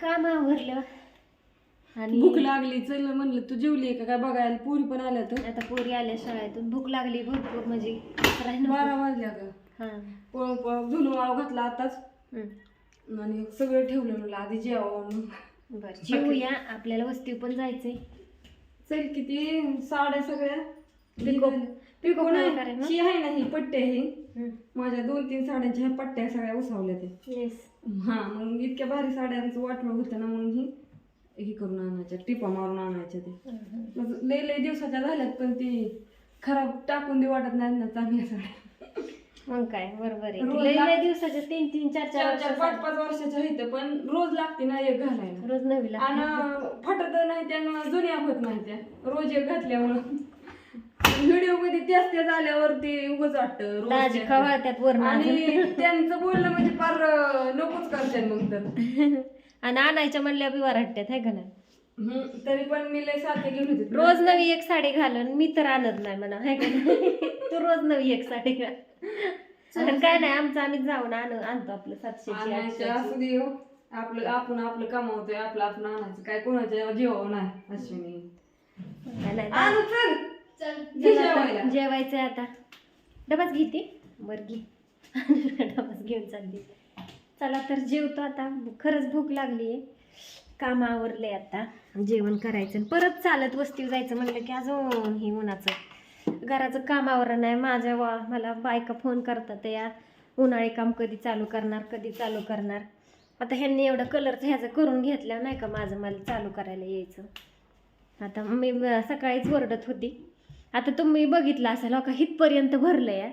काम आवरलं आणि भूक लागली चल म्हणलं तू जेवली का? काय बघायला? पुरी पण आल्या तर. आता पोरी आल्या शाळेतून. भूक लागली भरपूर म्हणजे. बारा वाजल्या का हा. धुणं वाव घातला आताच. आणि सगळं ठेवलं म्हणलं आधी म्हणून. बरं जेवूया. आपल्याला वस्ती पण जायचंय. चल किती? साड्या सगळ्या. पिको- पिको नाही? ही आहे ना ही पट्टी आहे ही. माझ्या दोन तीन साड्यांच्या ह्या पट्ट्या सगळ्या उसावल्या ते Yes. हा मग इतक्या भारी साड्यांचं वाटलं होतं ना म्हणून ही ही करून आणायच्या टिपा मारून आणायच्या ते. मग लय लय दिवसाच्या झाल्यात पण ती खराब टाकून दे वाटत नाही ना चांगल्या साड्या. मग काय बरोबर आहे. रोज लय लाग- लय दिवसाचे तीन तीन चार चार चार चार पाच पाच वर्षाच्या आहेत पण रोज लागते ना एक घालायला. रोज नवी लागते. आणि फाटत नाही त्यानं जुन्या होत नाही त्या रोज एक घातल्यामुळं. व्हिडिओमध्ये त्याच त्याच आल्यावरती उगच वाटतं रोज दाजी खवळत्यात वरण आणि त्यांचं बोलणं म्हणजे फार अं, नकोच करते मग तर. आणि आणायच्या म्हणल्या बी वराटत्यात आहे का नाही? हम्म, तरी पण मी लय सारखे घेऊन होते. रोज नवी एक साडी घालून मी तर आणत नाही म्हणा हाय का नाही? तू रोज नवी एक साडी घाल. आणि काय नाही आमचं आम्ही जाऊन आण आणतो आपलं सातशे आणायचं असू दे हो. आपलं आपण आपलं कमावतोय आपलं आपण आणायचं. काय कोणाच्या जीवावर नाही अश्विनी. आणू चल. घे जेवायला. जेवायचंय आता. डबाच घेते बर घे. डबाच घेऊन चालली. चला तर जेवतो आता. खरंच भूक लागली आहे काम आवरले आता. जेवण करायचं. परत चालत वस्तीवर जायचं म्हणलं की अजून हे उन्हाचं. घराचं काम आवरण नाही. माझ्या वा मला बायका फोन करतात या. उन्हाळी काम कधी चालू करणार कधी चालू करणार. आता ह्यांनी एवढं कलरचं ह्याचं करून घेतलं नाही का माझं मला चालू करायला यायचं. आता मी सकाळीच ओरडत होती. आता तुम्ही बघितलं असेल हो का हितपर्यंत भरलं आहे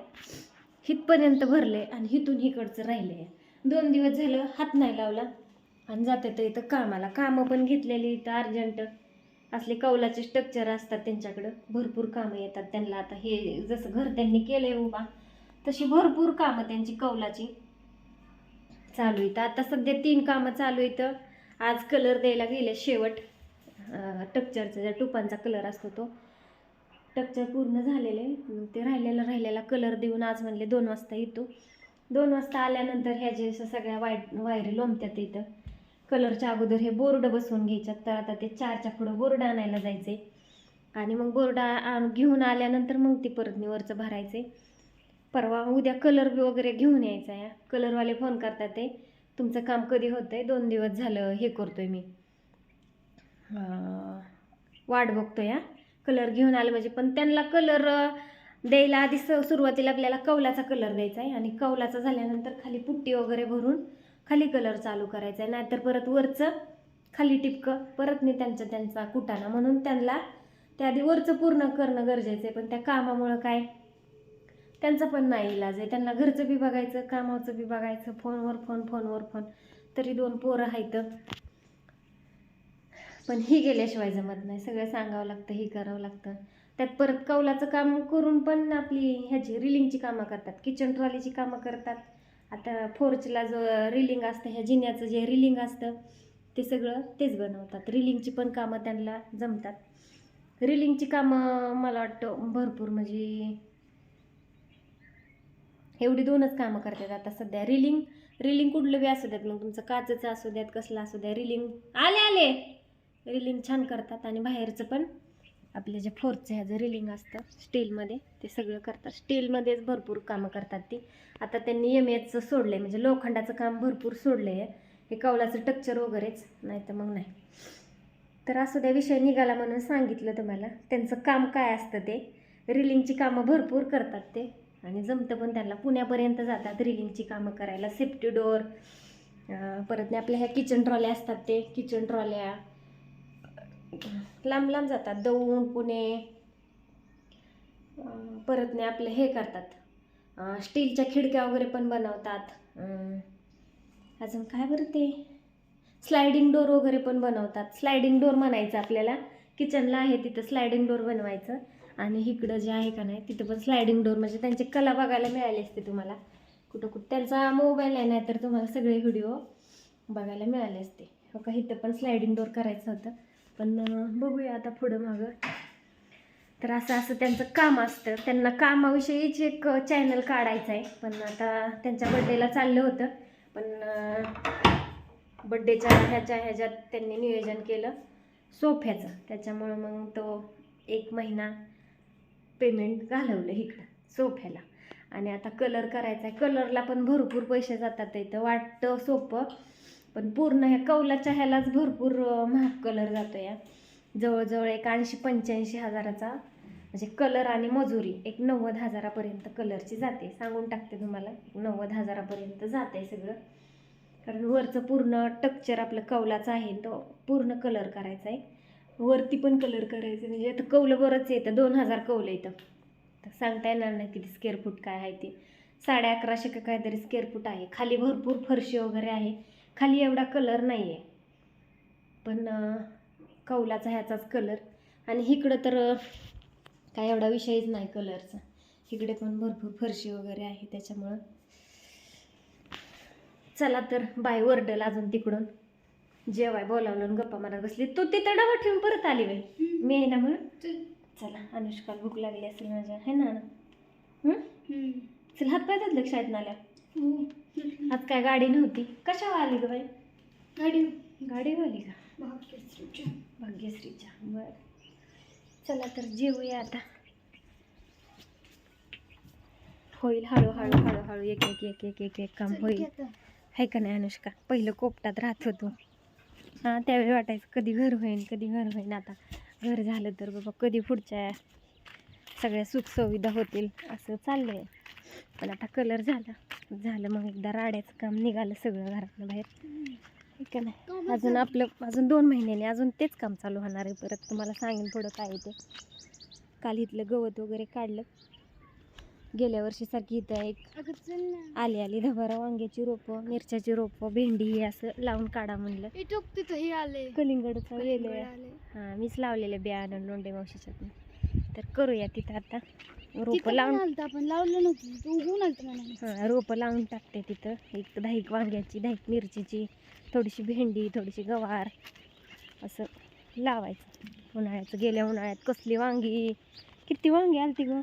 हितपर्यंत आहे आणि हिथून हिकडचं आहे दोन दिवस झालं हात नाही लावला आणि जाते तर इथं कामाला. कामं पण घेतलेली इथं अर्जंट. असले कौलाचे स्ट्रक्चर असतात त्यांच्याकडं. भरपूर कामं येतात त्यांना. आता हे जसं घर त्यांनी आहे उभा तशी भरपूर कामं त्यांची कौलाची चालू इथं आता सध्या तीन कामं चालू इथं आज कलर द्यायला गेले शेवट. टक्चरचा ज्या टुपांचा कलर असतो तो. टक्चर पूर्ण झालेले ते राहिलेला राहिलेला कलर देऊन आज म्हणले दोन वाजता येतो. दोन वाजता आल्यानंतर ह्या जे सगळ्या वाईट वायरी लोंबत्यात इथं. कलरच्या अगोदर हे बोर्ड बसवून घ्यायच्यात. तर आता ते चारच्या पुढं बोर्ड आणायला जायचे आणि मग बोर्ड घेऊन आल्यानंतर मग ती परत निवरचं भरायचे परवा उद्या कलर वगैरे घेऊन यायचा या. कलरवाले फोन करतात ते तुमचं काम कधी होतंय? दोन दिवस झालं हे करतोय मी. अं, वाट बघतोय या कलर घेऊन आलं म्हणजे पण त्यांना कलर द्यायला आधी स सुरुवातीला आपल्याला कौलाचा कलर द्यायचा आहे आणि कौलाचा झाल्यानंतर खाली पुट्टी वगैरे भरून खाली कलर चालू करायचा आहे. नाहीतर परत वरचं खाली टिपकं परत नाही त्यांचा त्यांचा कुटाणा. म्हणून त्यांना त्या आधी वरचं पूर्ण करणं गरजेचं आहे. पण त्या कामामुळं काय? त्यांचा पण नाही इलाज आहे. त्यांना घरचं बी बघायचं कामाचं बी बघायचं फोनवर फोन फोनवर फोन. तरी दोन पोरं आहेत. पण ही गेल्याशिवाय जमत नाही. सगळं सांगावं लागतं ही करावं लागतं. त्यात परत कौलाचं काम करून पण आपली ह्याची रिलिंगची कामं करतात किचन ट्रॉलीची कामं करतात. आता फोर्चला जो रिलिंग असतं ह्या जिन्याचं जे रिलिंग असतं ते सगळं तेच बनवतात. रिलिंगची पण कामं त्यांना जमतात. रिलिंगची कामं मला वाटतं भरपूर म्हणजे एवढी दोनच कामं करतात आता सध्या. रिलिंग रिलिंग कुठलं बी असू द्यात मग तुमचं काचचं असू द्यात कसलं असू द्या रिलिंग आले आले! रिलिंग छान करतात आणि बाहेरचं पण आपले जे फोर्चचं ह्याचं रिलिंग असतं स्टीलमध्ये ते सगळं करतात. स्टीलमध्येच भरपूर कामं करतात ती. आता त्यांनी एम एचं सोडलं आहे म्हणजे लोखंडाचं काम भरपूर सोडलं आहे हे कौलाचं टक्चर वगैरेच नाही तर मग नाही. तर असू द्या विषय निघाला म्हणून सांगितलं तुम्हाला. त्यांचं काम काय असतं ते? रिलिंगची कामं भरपूर करतात ते. आणि जमतं पण त्यांना. पुण्यापर्यंत जातात रिलिंगची कामं करायला. सेफ्टी डोअर परत आपल्या ह्या किचन ट्रॉल्या असतात ते. किचन ट्रॉल्या लांब लांब जातात दौंड पुणे. परतने परत नाही आपले हे करतात. स्टीलच्या खिडक्या वगैरे पण बनवतात. अजून काय बरं ते? स्लायडिंग डोर वगैरे पण बनवतात. स्लायडिंग डोर म्हणायचं आपल्याला. किचनला आहे तिथं स्लायडिंग डोर बनवायचं. आणि इकडं जे आहे का नाही तिथं पण स्लायडिंग डोर म्हणजे त्यांची कला बघायला मिळाली असते तुम्हाला. कुठं कुठं त्यांचा मोबाईल आहे नाही तर तुम्हाला सगळे व्हिडिओ बघायला मिळाले असते. हो का? इथं पण स्लायडिंग डोर करायचं होतं. पण बघूया आता पुढं मागं. तर असं असं त्यांचं काम असतं. त्यांना कामाविषयीच एक चॅनल काढायचं आहे पण आता त्यांच्या बड्डेला चाललं होतं. पण बड्डेच्या ह्याच्या ह्याच्यात त्यांनी नियोजन केलं सोफ्याचं. त्याच्यामुळं मग तो एक महिना पेमेंट घालवलं इकडं सोफ्याला. आणि आता कलर करायचा आहे कलरला पण भरपूर पैसे जातात इथं. वाटतं सोपं. पण पूर्ण ह्या कौलाच्या ह्यालाच भरपूर महाग कलर जातो या जवळजवळ एक ऐंशी पंच्याऐंशी हजाराचा म्हणजे कलर आणि मजुरी एक नव्वद हजारापर्यंत कलरची जाते. सांगून टाकते तुम्हाला एक नव्वद हजारापर्यंत जाते सगळं. कारण वरचं पूर्ण टक्चर आपलं कौलाचं आहे तो पूर्ण कलर करायचा आहे. वरती पण कलर करायचं म्हणजे आता कौलं बरंच येतं दोन हजार कौलं येतं तर सांगता येणार नाही किती स्क्वेअर फूट काय आहे ते. साडे अकराशे का काहीतरी स्क्वेअर फूट आहे. खाली भरपूर फरशी वगैरे आहे. खाली एवढा कलर नाही आहे पण कौलाचा ह्याचाच कलर आणि इकडं तर काय एवढा विषयच नाही कलरचा इकडे पण भरपूर फरशी वगैरे आहे त्याच्यामुळं. चला तर बाय वरडल अजून तिकडून. जेवाय बोलावलं गप्पा मारत बसली. तू तिथं डबा ठेवून परत आली बाई. मी आहे ना म्हणून? चला. अनुष्काला भूक लागली असेल माझ्या. है ना? चल हात पाय धुतले का शाळेत आल्या आज काय गाडी नव्हती. कशावर आली ग बाई? गाडी गाडीवर आली का? भाग्यश्रीच्या. बर. चला तर जेवूया आता. होईल हळूहळू हळूहळू. एक एक एक एक एक एक काम होईल. आहे का नाही अनुष्का? पहिलं कोपटात राहत होतो हां त्यावेळी वाटायचं कधी घर होईन कधी घर होईन. आता घर झालं तर बाबा कधी पुढच्या सगळ्या सुखसुविधा होतील. असं चाललं आहे पण आता कलर झाला. झालं मग एकदा राड्याचं काम निघालं सगळं घरातनं बाहेर. का नाही अजून आपलं अजून दोन महिन्याने अजून तेच काम चालू होणार आहे परत. तुम्हाला सांगेन पुढं काय ते. काल इथलं गवत वगैरे काढलं. गेल्या वर्षीसारखी इथं एक आली आली. धबारा वांग्याची रोपं मिरच्याची रोपं भेंडी हे असं लावून काढा म्हणलं. आले कलिंगडचं वेगळं हां मीच लावलेलं बियाणं लोंडे मावशीच्यातून. तर करूया तिथं आता. रोपं लावून आपण लावलं नव्हतं. आलत हां रोपं लावून टाकते तिथं. एक दहाईक वांग्याची दहाईक मिरचीची थोडीशी भेंडी थोडीशी गवार असं लावायचं. उन्हाळ्याचं गेल्या उन्हाळ्यात कसली वांगी? किती वांगी आलती गं?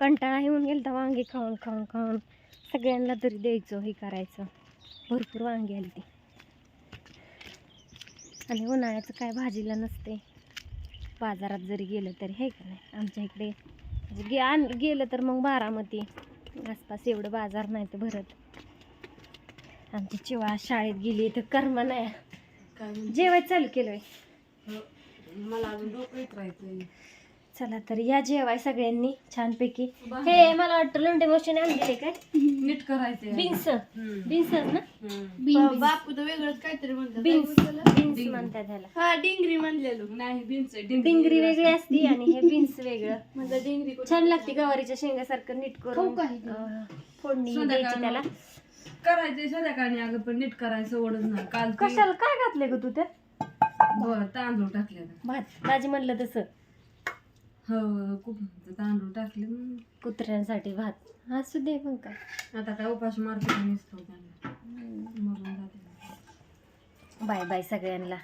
कंटाळा येऊन गेलता वांगी खाऊन खाऊन खाऊन. सगळ्यांना तरी द्यायचं हे करायचं. भरपूर वांगी आलती. आणि उन्हाळ्याचं काय भाजीला नसते. बाजारात जरी गेलं तरी हे का नाही? आमच्या इकडे गे आण गेलं तर मग बारामती आसपास एवढं बाजार नाही तर भरत आमची चिवा शाळेत गेली तर कर्म नाही काय म्हणते? जेवाय चालू केलं हो. मला अजून डोकं चला तर या जेवाय सगळ्यांनी छानपैकी. हे मला वाटतं लोंढे मोशीने आणलेले काय? नीट करायचंय. बीन्स. बीन्स ना? हम्म. बापू तर वेगळंच काहीतरी म्हणतात. बीन्स? बीन्स म्हणतात ह्याला. हा डिंगरी म्हणलेलो. नाही बीन्स आहे, डिंगरी वेगळी असती. आणि हे बीन्स वेगळं. म्हणजे डिंगरी कुठे? छान लागते गवारीच्या शेंगासारखं नीट खाऊ करून. का हे? अं, फोडणी द्यायची त्याला. करायचंय संध्याकाळी अगं पण नीट करायचं ओढच नाही. काल ते- कशाला? काय घातले ग तू त्यात? बरं तांदूळ टाकले ना. भात. दाजी म्हणलं तसं. हो तांदूळ टाकले मग. कुत्र्यांसाठी भात. असू दे पण काय. आता काय उपास मार्केट नसतो त्यांना. मरून जाते. बाय बाय सगळ्यांना.